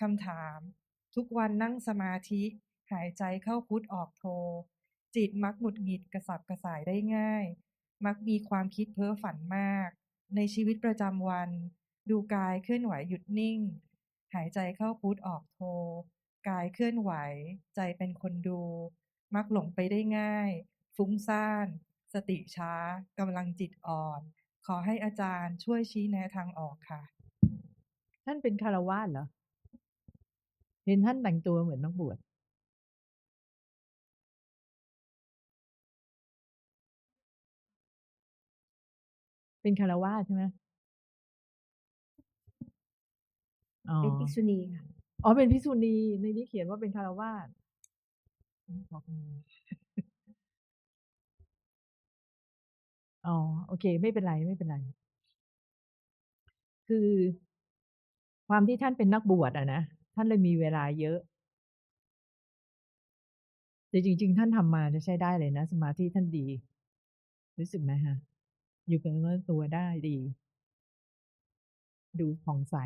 คำถาม ทุกวันนั่งสมาธิ หายใจเข้าพุทออกโท จิตมักหงุดหงิดกระสับกระส่ายได้ง่าย มักมีความคิดเพ้อฝันมาก ในชีวิตประจำวัน ดูกายเคลื่อนไหวหยุดนิ่ง หายใจเข้าพุทออกโท กายเคลื่อนไหว ใจเป็นคนดู มักหลงไปได้ง่าย ฟุ้งซ่าน สติช้ากำลังจิตอ่อน ขอให้อาจารย์ช่วยชี้แนะทางออกค่ะ ท่านเป็นคารวาสเหรอ เห็นท่านแต่งตัวเหมือนนักบวชเป็นคารวาสใช่ไหมอ๋อเป็นภิกษุณีค่ะ อ๋อ เป็นภิกษุณี ในนี้เขียนว่าเป็นคารวาสบอกอืมอ๋อ โอเค ไม่เป็นไร ไม่เป็นไร คือความที่ท่านเป็นนักบวชอะนะ ท่านเลยมีเวลาเยอะ แต่จริง ๆ ท่านทำมาจะใช้ได้เลยนะ สมาธิท่านดี รู้สึกไหมฮะ อยู่กับเนื้อตัวได้ดี ดูผ่องใส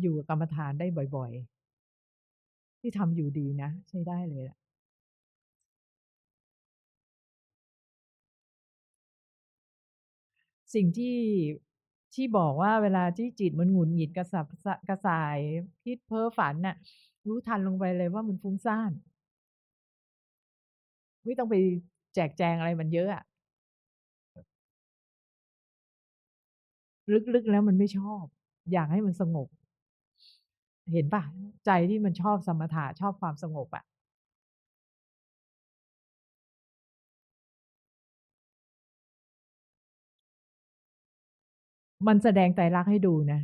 อยู่กับกรรมฐานได้บ่อย ๆ ที่ทำอยู่ดีนะ ใช้ได้เลยล่ะ สิ่งที่ที่บอกว่าเวลาที่จิตมันหงุดหงิดกระสับกระส่ายคิดเพ้อฝันน่ะ รู้ทันลงไปเลยว่ามันฟุ้งซ่านไม่ต้องไปแจกแจงอะไรมันเยอะอะลึกๆแล้วมันไม่ชอบ อยากให้มันสงบ เห็นปล่าใจที่มันชอบสมถะชอบความสงบอะ มันแสดงไตรลักให้ดูนะ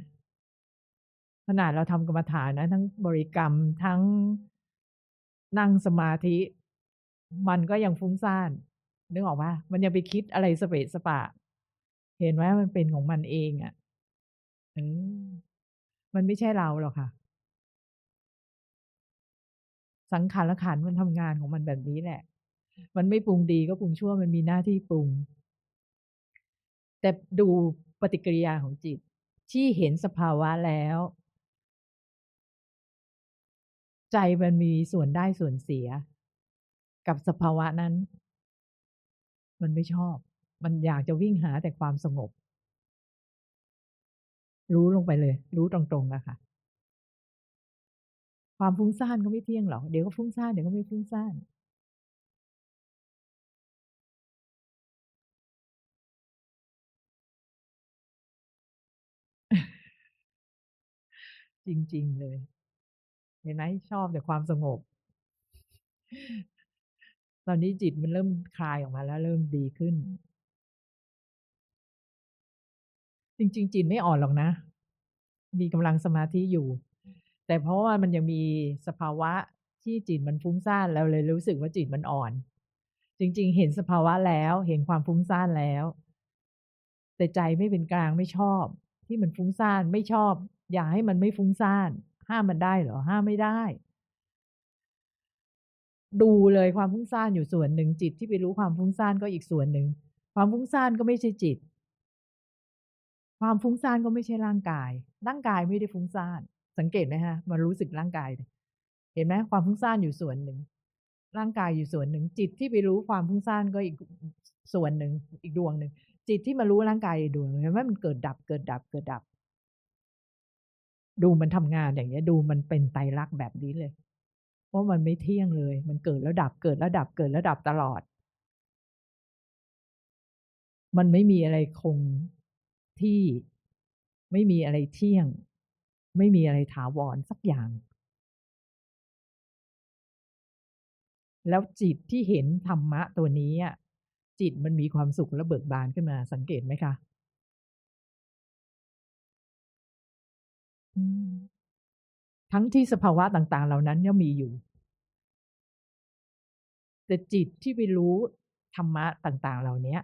ขนาดเราทำกรรมฐานนะ ทั้งบริกรรมทั้งนั่งสมาธิ มันก็ยังฟุ้งซ่านนึกออกเปล่ามันยังไปคิดอะไรสเปะสปะ เห็นไหมมันเป็นของมันเองอะเออมันไม่ใช่เราหรอกค่ะ สังขารละขันมันทำงานของมันแบบนี้แหละ มันไม่ปรุงดีก็ปรุงชั่วมันมีหน้าที่ปรุง แต่ดู ปฏิกิริยาของจิต ที่เห็นสภาวะแล้ว ใจมันมีส่วนได้ส่วนเสีย กับสภาวะนั้น มันไม่ชอบ มันอยากจะวิ่งหาแต่ความสงบ รู้ลงไปเลย รู้ตรงๆอะค่ะ ความฟุ้งซ่านก็ไม่เที่ยงหรอกเดี๋ยวก็ฟุ้งซ่านเดี๋ยวก็ไม่ฟุ้งซ่าน จริง ๆ เลยเห็นไหมชอบแต่ความสงบ ตอนนี้จิตมันเริ่มคลายออกมาแล้วเริ่มดีขึ้น จริง ๆ จิตไม่อ่อนหรอกนะ มีกำลังสมาธิอยู่ แต่เพราะว่ามันยังมีสภาวะที่จิตมันฟุ้งซ่านเราเลยรู้สึกว่าจิตมันอ่อน จริง ๆ เห็นสภาวะแล้วเห็นความฟุ้งซ่านแล้ว แต่ใจไม่เป็นกลางไม่ชอบ ที่มันฟุ้งซ่านไม่ชอบ อย่าให้มันไม่ฟุ้งซ่าน ห้ามมันได้เหรอ?ห้ามไม่ได้ ดูเลยความฟุ้งซ่านอยู่ส่วนหนึ่งจิตที่ไปรู้ความฟุ้งซ่านก็อีกส่วนหนึ่ง ความฟุ้งซ่านก็ไม่ใช่จิต ความฟุ้งซ่านก็ไม่ใช่ร่างกาย ร่างกายไม่ได้ฟุ้งซ่าน สังเกตไหมคะ?มารู้สึกร่างกาย เห็นไหม?ความฟุ้งซ่านอยู่ส่วนหนึ่ง ร่างกายอยู่ส่วนหนึ่ง จิตที่ไปรู้ความฟุ้งซ่านก็อีกส่วนหนึ่ง อีกดวงหนึ่ง จิตที่มารู้ร่างกายอีกดวงหนึ่งเห็นไหม?มันเกิดดับ เกิดดับ เกิดดับ ดูมันทำงานอย่างเงี้ย ดูมันเป็นไตรลักษณ์แบบนี้เลยเพรามันไม่เที่ยงเลย มันเกิดแล้วดับเกิดแล้วดับเกิดแล้วดับตลอด มันไม่มีอะไรคงที่ไม่มีอะไรเที่ยง ไม่มีอะไรถาวรสักอย่าง แล้วจิตที่เห็นธรรมะตัวนี้อะจิตมันมีความสุขและเบิกบานขึ้นมาสังเกตไหมคะ? ทั้งที่สภาวะต่างๆ เหล่านั้นย่อมมีอยู่ แต่จิตที่ไปรู้ธรรมะต่าง ๆ เหล่านี้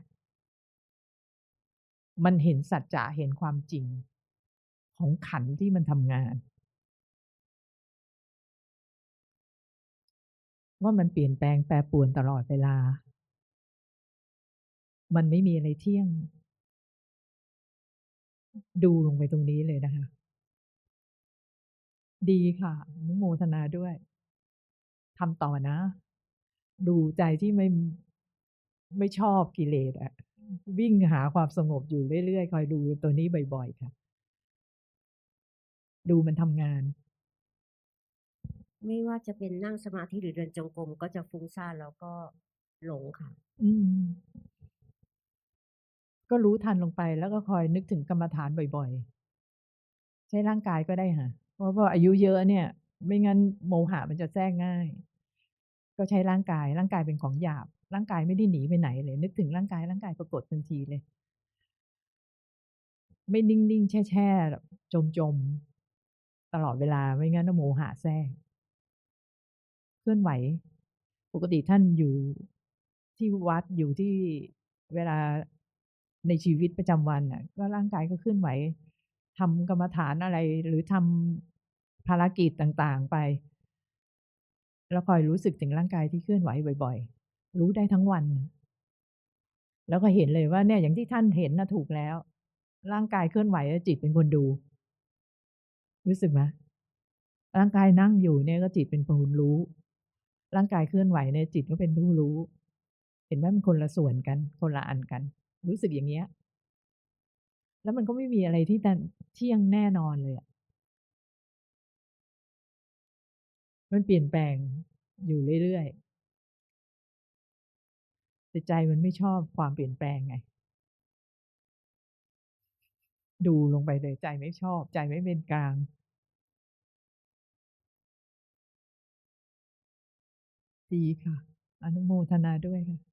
มันเห็นสัจจะเห็นความจริงของขันที่มันทำงาน ว่ามันเปลี่ยนแปลงแปรปรวนตลอดเวลา มันไม่มีอะไรเที่ยง ดูลงไปตรงนี้เลยนะคะ ดีค่ะ อนุโมทนาด้วย ทำต่อนะ ดูใจที่ไม่ไม่ชอบกิเลสอะวิ่งหาความสงบอยู่เรื่อยๆ คอยดูตัวนี้บ่อยๆ ค่ะ ดูมันทำงาน ไม่ว่าจะเป็นนั่งสมาธิหรือเดินจงกรมก็จะฟุ้งซ่านแล้วก็หลงค่ะ อืม ก็รู้ทันลงไปแล้วก็คอยนึกถึงกรรมฐานบ่อยๆ ใช้ร่างกายก็ได้ค่ะ เพราะว่าอายุเยอะเนี่ย ไม่งั้นโมหะมันจะแทรกง่าย ก็ใช้ร่างกาย ร่างกายเป็นของหยาบ ร่างกายไม่ได้หนีไปไหนเลย นึกถึงร่างกายร่างกายปรากฏทันทีเลย ไม่นิ่งๆแช่แบบจมๆตลอดเวลาไม่งั้นโมหะแทรกเคลื่อนไหว ปกติท่านอยู่ที่วัดอยู่ที่เวลาในชีวิตประจำวันน่ะ ก็ร่างกายก็เคลื่อนไหวทำกรรมฐานอะไร หรือทำ ภารกิจต่างๆไป แล้วคอยรู้สึกถึงร่างกายที่เคลื่อนไหวบ่อย ๆ รู้ได้ทั้งวัน แล้วก็เห็นเลยว่าเนี่ยอย่างที่ท่านเห็นน่ะถูกแล้ว ร่างกายเคลื่อนไหวแล้วจิตเป็นคนดู รู้สึกไหม?ร่างกายนั่งอยู่เนี่ยก็จิตเป็นคนรู้ ร่างกายเคลื่อนไหวเนี่ยจิตก็เป็นผู้รู้ เห็นไหมมันคนละส่วนกัน คนละอันกัน รู้สึกอย่างเงี้ย แล้วมันก็ไม่มีอะไรที่เที่ยงแน่นอนเลยอะ มันเปลี่ยนแปลงอยู่เรื่อยๆแต่ใจมันไม่ชอบความเปลี่ยนแปลงไง ดูลงไปเลยใจไม่ชอบ ใจไม่เป็นกลาง ดีค่ะ อนุโมทนาด้วยค่ะ